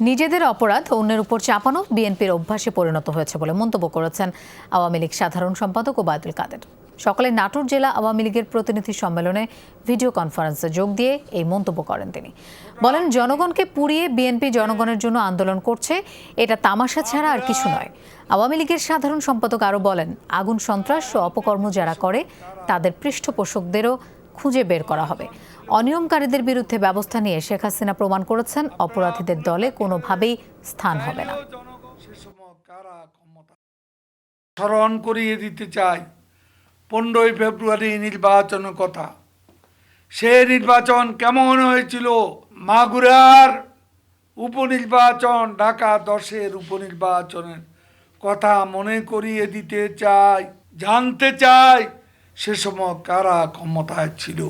নিজেদের অপরাধ অন্যের উপর চাপানো বিএনপির অভ্যাসে পরিণত হয়েছে বলে মন্তব্য করেছেন আওয়ামী লীগ সাধারণ সম্পাদক ওবায়দুল কাদের। সকালে নাটোর জেলা আওয়ামী লীগের প্রতিনিধি সম্মেলনে ভিডিও কনফারেন্সে যোগ দিয়ে এই মন্তব্য করেন তিনি। বলেন, জনগণকে পুড়িয়ে বিএনপি জনগণের জন্য আন্দোলন করছে, এটা তামাশা ছাড়া আর কিছু নয়। আওয়ামী লীগের সাধারণ সম্পাদক আরও বলেন, আগুন সন্ত্রাস ও অপকর্ম যারা করে, তাদের পৃষ্ঠপোষকদেরও খুঁজে বের করা হবে। অনিয়মকারীদের বিরুদ্ধে ব্যবস্থা নিয়ে শেখ হাসিনা প্রমাণ করেছেন, অপরাধীদের দলে কোনোভাবেই স্থান হবে না। স্মরণ করিয়ে দিতে চাই, পনেরোই ফেব্রুয়ারি নির্বাচনের কথা। সে নির্বাচন কেমন হয়েছিল? মাগুরার উপনির্বাচন, ঢাকা দশের উপনির্বাচনের কথা মনে করিয়ে দিতে চাই, জানতে চাই সে সময় কারা ক্ষমতায় ছিল।